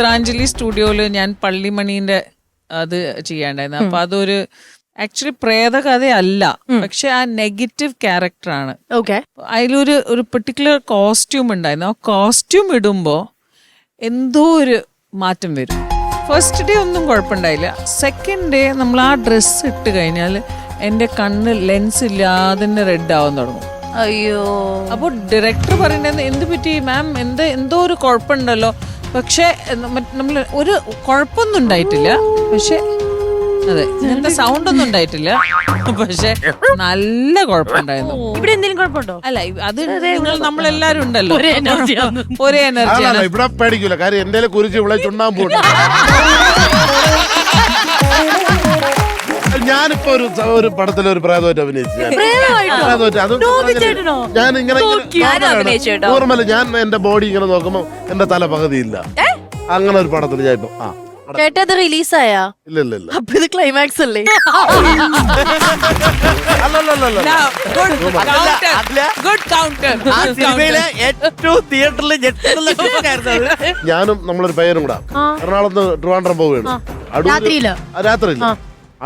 ചിത്രാഞ്ജലി സ്റ്റുഡിയോയിൽ ഞാൻ പള്ളിമണീന്റെ അത് ചെയ്യാണ്ടായിരുന്നു. അപ്പൊ അതൊരു ആക്ച്വലി പ്രേതകഥയല്ല. പക്ഷെ ആ നെഗറ്റീവ് ക്യാരക്ടറാണ്. ഓക്കെ. അതിലൊരു ഒരു പെർട്ടിക്കുലർ കോസ്റ്റ്യൂം ഉണ്ടായിരുന്നു. ആ കോസ്റ്റ്യൂം ഇടുമ്പോ എന്തോ ഒരു മാറ്റം വരും. ഫസ്റ്റ് ഡേ ഒന്നും കുഴപ്പമുണ്ടായില്ല. സെക്കൻഡ് ഡേ നമ്മൾ ആ ഡ്രസ്സ് ഇട്ട് കഴിഞ്ഞാൽ എന്റെ കണ്ണ് ലെൻസ് ഇല്ലാതെ തന്നെ റെഡ് ആവാൻ തുടങ്ങും. അയ്യോ. അപ്പോൾ ഡയറക്ടർ പറയുന്നത് എന്ത് പറ്റി മാം എന്ത് എന്തോ ഒരു കുഴപ്പമുണ്ടല്ലോ. പക്ഷേ നമ്മൾ ഒരു കുഴപ്പമൊന്നും ഉണ്ടായിട്ടില്ല. പക്ഷെ അതെ ഇങ്ങനത്തെ സൗണ്ട് ഒന്നും ഉണ്ടായിട്ടില്ല. പക്ഷെ നല്ല കുഴപ്പമുണ്ടായിരുന്നു. ഇവിടെ എന്തെങ്കിലും കുഴപ്പമുണ്ടോ? അല്ല അത് നിങ്ങൾ നമ്മളെല്ലാരും ഉണ്ടല്ലോ. ഒരേ ഒരേ എനർജി അല്ലല്ല ഇവിടെ പേടിക്കൂല. കാര്യം എന്റെ കുറിച്ച് ഇവിടെ ചുണ്ണാമ്പുണ്ട് ഞാനിപ്പോ ഒരു ഒരു പടത്തിൽ ഒരു പ്രേതമായിട്ട് അഭിനയിച്ചു ഞാൻ. പ്രേതമായിട്ടോ? പ്രേതമായിട്ട്. അത് ടോബി ചേട്ടനോ? ഞാൻ ഇങ്ങനെ അഭിനയിച്ചു കേട്ടോ. ഞാൻ എന്റെ ബോഡി ഇങ്ങനെ നോക്കുമ്പോ എന്റെ തല പകുതിയില്ല. അങ്ങനെ ഒരു പടത്തിൽ ഞാൻ ഇപ്പൊ ആ ചേട്ടാ റിലീസായാ ഇല്ല ഇല്ല ഇല്ല. അപ്പൊ ഇത് ക്ലൈമാക്സ് അല്ലേ? അല്ലല്ലല്ല ഗുഡ് കൗണ്ടർ ആ സിനിമയിലെ ഏറ്റവും തിയേറ്ററിൽ ഞെട്ടുള്ള ആയിരുന്നു അത്. ഞാനും നമ്മളൊരു പയ്യനും കൂടാ. എറണാകുളത്ത് ട്രിവാൻഡ്രം പോവുകയാണ്. അടൂര് രാത്രിയിലോ? ആ, രാത്രിയില്ല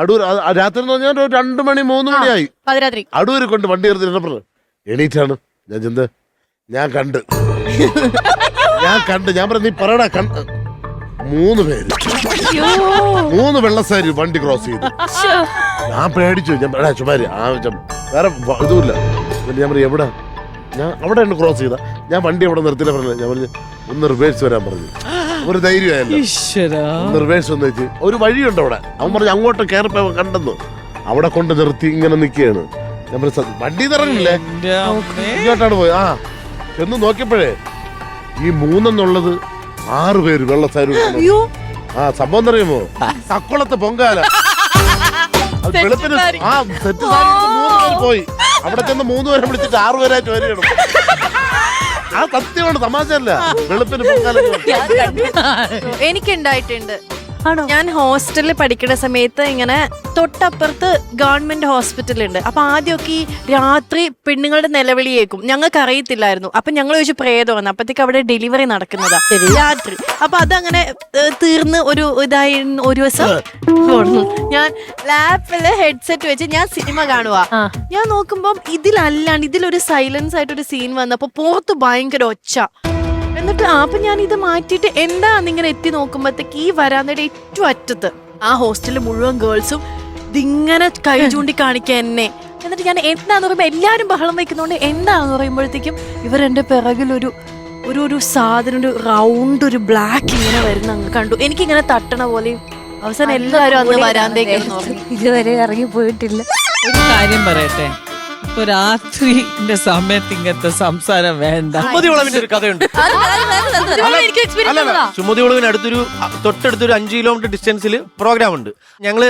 അടൂർ രാത്രി എന്ന് പറഞ്ഞാൽ ഒരു രണ്ട് മണി മൂന്ന് മണിയായി. പതിരാത്രി. അടൂര് കൊണ്ട് വണ്ടി എടുത്തിട്ട് എണീറ്റാണ്. ഞാൻ ചെന്ന് ഞാൻ കണ്ട്. ഞാൻ കണ്ട്. ഞാൻ പറഞ്ഞു നീ പറയടാ കണ്ട് മൂന്ന് പേര്. മൂന്ന് വെള്ളസാരി വണ്ടി ക്രോസ് ചെയ്തു. ഞാൻ പേടിച്ചു. ഞാൻ എടാ ചുമാരി വേറെ ഇതുമില്ല. എന്നിട്ട് ഞാൻ പറഞ്ഞു എവിടെ? ഞാൻ അവിടെ ക്രോസ് ചെയ്ത. ഞാൻ വണ്ടി അവിടെ നിർത്തില്ല പറഞ്ഞു ഞാൻ പറഞ്ഞു ഒന്ന് റിവേഴ്സ് വരാൻ പറഞ്ഞു. ഒരു ധൈര്യമായല്ലോ. ഈശ്വരാ. ഒന്ന് റിവേഴ്സ് വെച്ച്. ഒരു വഴിയുണ്ട് അവിടെ. അവൻ പറഞ്ഞു അങ്ങോട്ട് കയറിപ്പോ കണ്ടെന്ന്. അവിടെ കൊണ്ട് നിർത്തി ഇങ്ങനെ നിൽക്കുകയാണ് ഞാൻ പറഞ്ഞു "സ- വണ്ടി ഇറങ്ങില്ലേ എന്റെ അമ്മേ. ഇങ്ങോട്ടാണ് പോയത് ആ എന്ന് നോക്കിയപ്പോഴേ ഈ മൂന്നെന്നുള്ളത് ആറ് പേര് വെള്ളസാരി അയ്യോ. ആ സംഭവം എന്നറിയുമോ തക്കുളത്തെ പൊങ്കാല. അത് വെളുപ്പിന് ആ സെറ്റ് സാരി മൂന്ന് പേര് പോയി. അവിടെ ചെന്ന് മൂന്ന് പേരെ വിളിച്ചിട്ട് ആറ് പേരായിട്ട് വരികയാണ്. ആ സത്യമാണ് തമാശ അല്ല വെളുപ്പിന്. പൊങ്കാല എനിക്ക് ഉണ്ടായിട്ടുണ്ട് ഞാൻ ഹോസ്റ്റലിൽ പഠിക്കുന്ന സമയത്ത് ഇങ്ങനെ തൊട്ടപ്പുറത്ത് ഗവൺമെന്റ് ഹോസ്പിറ്റൽ ഉണ്ട് അപ്പൊ ആദ്യമൊക്കെ ഈ രാത്രി പെണ്ണുങ്ങളുടെ നിലവിളി കേൾക്കും ഞങ്ങൾക്ക് അറിയത്തില്ലായിരുന്നു അപ്പൊ ഞങ്ങൾ ചോദിച്ചു പ്രേതമാണ് അപ്പത്തേക്ക് അവിടെ ഡെലിവറി നടക്കുന്നതാ. രാത്രി. അപ്പൊ അതങ്ങനെ തീർന്ന് ഒരു ഇതായി ഒരു ദിവസം. ഞാൻ ലാപ്പിൽ ഹെഡ്സെറ്റ് വെച്ച് ഞാൻ സിനിമ കാണുക ഞാൻ നോക്കുമ്പം ഇതിലല്ലാണ്ട് ഇതിലൊരു സൈലൻസ് ആയിട്ടൊരു സീൻ വന്നപ്പോ പുറത്ത് ഭയങ്കര ഒച്ച. എന്നിട്ട് അപ്പൊ ഞാൻ ഇത് മാറ്റിയിട്ട് എന്താന്ന് ഇങ്ങനെ എത്തി നോക്കുമ്പോഴത്തേക്ക് ഈ വരാന്തയുടെ ഏറ്റവും അറ്റത്ത്? ആ ഹോസ്റ്റലിൽ മുഴുവൻ ഗേൾസും ഇതിങ്ങനെ കൈ ചൂണ്ടി കാണിക്കുക എന്നെ. എന്നിട്ട് ഞാൻ എന്താന്ന് പറയുമ്പോൾ എല്ലാവരും ബഹളം വെക്കുന്നതുകൊണ്ട് എന്താന്ന് പറയുമ്പോഴത്തേക്കും ഇവർ എന്റെ പിറകിലൊരു ഒരു ഒരു ഒരു സാധനം ഒരു റൗണ്ട് ഒരു ബ്ലാക്ക് ഇങ്ങനെ വരുന്ന അങ്ങ് കണ്ടു. എനിക്കിങ്ങനെ തട്ടണ പോലെയും അവസാനം എല്ലാവരും അന്ന് വരാന്തേക്ക്. ഇതുവരെ ഇറങ്ങി പോയിട്ടില്ല ഒരു കാര്യം പറയട്ടെ. ഇപ്പൊ രാത്രിന്റെ സമയത്ത് ഇങ്ങനത്തെ സംസാരം വേണ്ട. സുമതി വളവിന്റെ ഒരു കഥയുണ്ട്. സുമതി വളവിന് അടുത്തൊരു തൊട്ടടുത്തൊരു അഞ്ച് കിലോമീറ്റർ ഡിസ്റ്റൻസിൽ പ്രോഗ്രാം ഉണ്ട്. ഞങ്ങൾ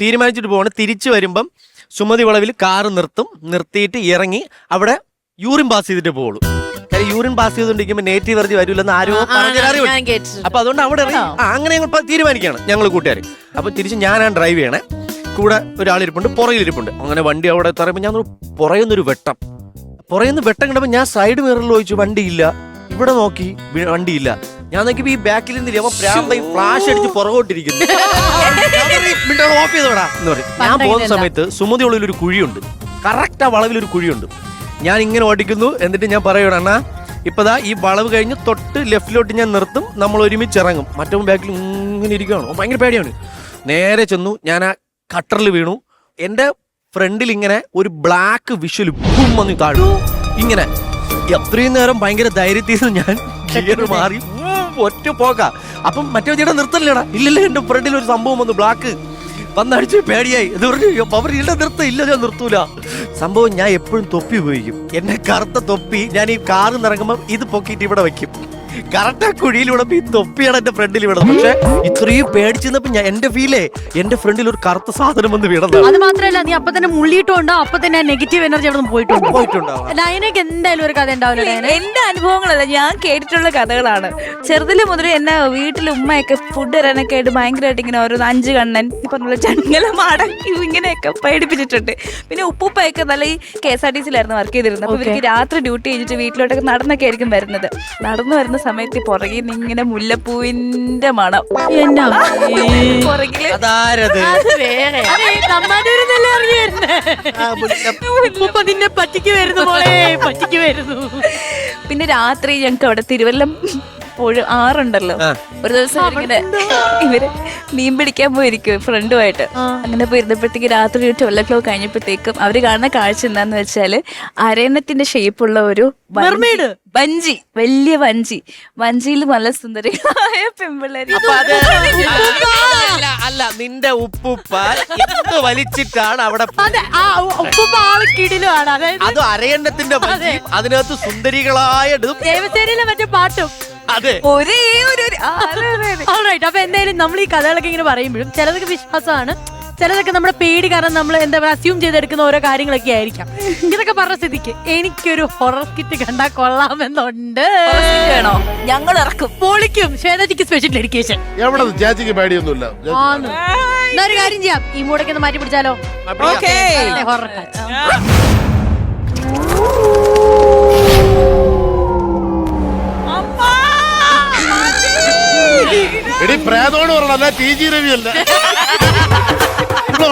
തീരുമാനിച്ചിട്ട് പോകണം തിരിച്ചു വരുമ്പം സുമതി വളവിൽ കാറ് നിർത്തും നിർത്തിയിട്ട് ഇറങ്ങി അവിടെ യൂറിൻ പാസ് ചെയ്തിട്ട് പോകുള്ളൂ യൂറിൻ പാസ് ചെയ്തുകൊണ്ടിരിക്കുമ്പോൾ നേറ്റീവ് എനർജി വരില്ലെന്ന് ആരോ പറഞ്ഞു അപ്പൊ അതുകൊണ്ട് അവിടെ അങ്ങനെ ഞങ്ങൾ തീരുമാനിക്കുകയാണ് ഞങ്ങൾ കൂട്ടുകാർ അപ്പൊ തിരിച്ച് ഞാനാണ് ഡ്രൈവ് ചെയ്യണേ. കൂടെ ഒരാളിരിപ്പുണ്ട് പുറയിലിരിപ്പുണ്ട് അങ്ങനെ വണ്ടി അവിടെ തറയുമ്പോൾ ഞാൻ പുറയുന്നൊരു വെട്ടം. പുറയുന്ന വെട്ടം കണ്ടപ്പോൾ ഞാൻ സൈഡ് മിററിൽ ചോദിച്ചു വണ്ടിയില്ല? ഇവിടെ നോക്കി വണ്ടിയില്ല. ഞാൻ നോക്കിയപ്പോ ഈ ബാക്കിൽ നിന്നില്ല? അപ്പൊ പ്രാന്ത ഫ്ലാഷ് അടിച്ച് പുറകോട്ടിരിക്കുന്നു. ഓഫ് ചെയ്തോടാ എന്ന് പറയും. ഞാൻ പോകുന്ന സമയത്ത് സുമതി ഉള്ളിൽ ഒരു കുഴിയുണ്ട്. കറക്റ്റ് ആ വളവിൽ ഒരു കുഴിയുണ്ട്. ഞാൻ ഇങ്ങനെ ഓടിക്കുന്നു എന്നിട്ട് ഞാൻ പറയണം അണ്ണാ ഇപ്പതാ ഈ വളവ് കഴിഞ്ഞ് തൊട്ട് ലെഫ്റ്റിലോട്ട് ഞാൻ നിർത്തും നമ്മൾ ഒരുമിച്ച് ഇറങ്ങും മറ്റവൻ ബാക്കിൽ ഇങ്ങനെ ഇരിക്കുകയാണ് ഭയങ്കര പേടിയാണ്. നേരെ ചെന്നു ഞാൻ ആ കട്ടറിൽ വീണു. എന്റെ ഫ്രണ്ടിൽ ഇങ്ങനെ ഒരു ബ്ലാക്ക് വിഷ്വൽ ബും വന്ന് താഴു ഇങ്ങനെ. എത്രയും നേരം ഭയങ്കര ധൈര്യത്തിൽ ഞാൻ ഗിയർ മാറി. ഒറ്റ പോക്ക അപ്പം മറ്റേ ചേട്ടാ നിർത്തല്ലേടാ ഇല്ലല്ല എന്റെ ഫ്രണ്ടിൽ ഒരു സംഭവം വന്നു ബ്ലാക്ക് വന്നടിച്ച് പേടിയായി. എന്ന് പറഞ്ഞു അവർ ഇല്ല നിർത്ത ഇല്ല ഞാൻ നിർത്തൂല. സംഭവം ഞാൻ എപ്പോഴും തൊപ്പി ഉപയോഗിക്കും. എന്റെ കറുത്ത തൊപ്പി ഞാൻ ഈ കാറിൽ നിന്ന് ഇറങ്ങുമ്പോൾ ഇത് പൊക്കിയിട്ട് ഇവിടെ വെക്കും. കറക്റ്റ് ആ കുഴിയിലൂടെ ഈ തൊപ്പിയാണ് എന്റെ ഫ്രണ്ടിൽ വീണത്. പക്ഷെ ഇത്രയും പേടിച്ചിരുന്നപ്പോ ഞാൻ എന്റെ ഫീലേ എന്റെ ഫ്രണ്ടിൽ ഒരു കറുത്ത സാധനം വന്ന് വീണതാണ് അത് മാത്രല്ല നീ അപ്പൊ തന്നെ മുള്ളിയിട്ടുണ്ടോ അപ്പൊ തന്നെ നെഗറ്റീവ് എനർജി അവിടെ നിന്ന് പോയിട്ടുണ്ട്? പോയിട്ടുണ്ടാവും. ഡയനക്ക് എന്തായാലും ഒരു കഥ ഉണ്ടാവില്ല എന്റെ അനുഭവങ്ങളല്ല ഞാൻ കേട്ടിട്ടുള്ള കഥകളാണ്. ചെറുതിൽ മുതൽ എന്നെ വീട്ടിൽ ഉമ്മയൊക്കെ ഫുഡ് തരാനൊക്കെ ആയിട്ട് ഭയങ്കരമായിട്ട് ഇങ്ങനെ ഓരോ അഞ്ച് കണ്ണൻ ഈ പറഞ്ഞ ചങ്ങല മാടക്കി ഇങ്ങനെയൊക്കെ പേടിപ്പിച്ചിട്ടുണ്ട്. പിന്നെ ഉപ്പുപ്പയൊക്കെ നല്ല ഈ കെ എസ് ആർ ടി സിയിലായിരുന്നു വർക്ക് ചെയ്തിരുന്നത്. അപ്പൊ ഇവർക്ക് രാത്രി ഡ്യൂട്ടി കഴിഞ്ഞിട്ട് വീട്ടിലോട്ടൊക്കെ നടന്നൊക്കെ ആയിരിക്കും വരുന്നത്. നടന്നു വരുന്ന സമയത്ത് പുറകിൽ നിന്ന് ഇങ്ങനെ മുല്ലപ്പൂവിന്റെ മണം. എന്നാ പുറകിൽ അതാരത്? വേറെ നമ്മടൂരിന്നല്ലേ ഇറങ്ങി വരുന്നേ ആ, മുല്ല- ഉപ്പ നിന്നെ പറ്റിക്ക് വരുന്നു മോളെ പറ്റിക്ക് വരുന്നു. പിന്നെ രാത്രി ഞങ്ങൾക്ക് അവിടെ തിരുവല്ലം പുഴ ആറുണ്ടല്ലോ. ഒരു ദിവസം ഇങ്ങനെ ഇവർ മീൻ പിടിക്കാൻ പോയിരിക്കും ഫ്രണ്ടുമായിട്ട്. അങ്ങനെ പോയിരുന്നപ്പോഴത്തേക്ക് രാത്രി ഒരു ട്വൽവ് ഒ ക്ലോക്ക് കഴിഞ്ഞപ്പോഴത്തേക്കും അവർ കാണുന്ന കാഴ്ച എന്താന്ന് വെച്ചാൽ അരയണത്തിന്റെ ഷേപ്പുള്ള ഒരു വഞ്ചി- വഞ്ചി വലിയ വഞ്ചി വഞ്ചിയിൽ നല്ല സുന്ദരികളായ പെമ്പിള്ളേര്. അല്ല അല്ല നിന്റെ ഉപ്പുപ്പ എന്ത് വലിച്ചിട്ടാണ് അവിടെ അതെ ആ ഉപ്പ ആൾ കിടിലുമാണ് അതായത് അത് അരയണ്ണത്തിന്റെ വഞ്ചി അതിനകത്ത് സുന്ദരികളായ മറ്റേ പാട്ടും. അതെ. ഒരേ. ഓൾറൈറ്റ് അപ്പൊ എന്തായാലും നമ്മൾ ഈ കഥകളൊക്കെ ഇങ്ങനെ പറയുമ്പോഴും ചിലതൊക്കെ വിശ്വാസമാണ്. ചിലതൊക്കെ നമ്മുടെ പേടി കാരണം നമ്മൾ എന്താ പറയുക അസ്യൂം ചെയ്തെടുക്കുന്ന ഓരോ കാര്യങ്ങളൊക്കെ ആയിരിക്കാം. ഇതൊക്കെ പറഞ്ഞ സ്ഥിതിക്ക് എനിക്കൊരു ഹൊറർ കിറ്റ് കണ്ടാ കൊള്ളാമെന്നുണ്ട്. വേണോ? ഞങ്ങൾ ഇറക്കും. പൊളിക്കും. ശ്വേതജിക്ക് സ്പെഷ്യൽ ഡെഡിക്കേഷൻ എവിടെ ചേച്ചിക്ക് പേടിയൊന്നുമില്ല. ചേച്ചി- ആന്ന്. എന്നാ ഒരു കാര്യം ചെയ്യാം. ഈ മൂടൊക്കെ ഒന്ന് മാറ്റി പിടിച്ചാലോ ഓക്കേ ഹൊറർ എടി പ്രേതോട് പറഞ്ഞല്ല ടി ജി രവിയല്ല.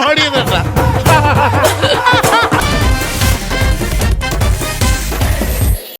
ഓടിയതട്ടാ